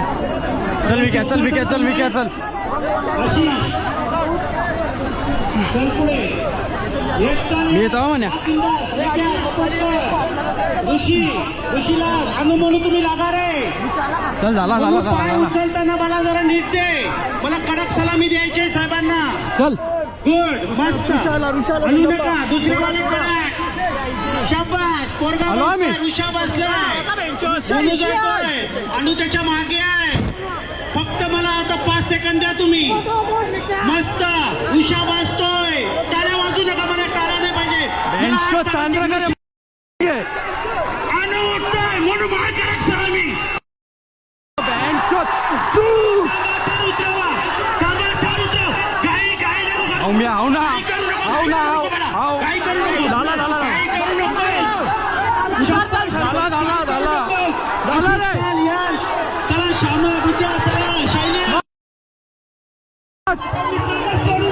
चल विक्या चल विक्या चल विक्या चल मी येतो म्हण्या. ऋषी ऋषीला अनु म्हणून तुम्ही लागा रे चल झाला झाला पाय झाला उचलताना मला जरा नीट दे मला कडक सलामी द्यायची आहे साहेबांना चल गुड मस्त हलू नका दुसरे वाले कडक शाबास हॅलो आम्ही. ऋषा बसलाय जातोय. अनु त्याच्यामागे आहे. फक्त मला आता पाच सेकंद द्या तुम्ही. मस्त. उषा वाजतोय. टाळ्या वाजू नका मला टाळ्या नाही पाहिजे. अनु म्हणून उतरवा. उतरव. नको मी ना. आहो ना घाई आहो. घाई करू नको झाला झाला घाई करू नको झाला झाला झाला झाला रे चल, यश चला श्यामा विद्या चला शैली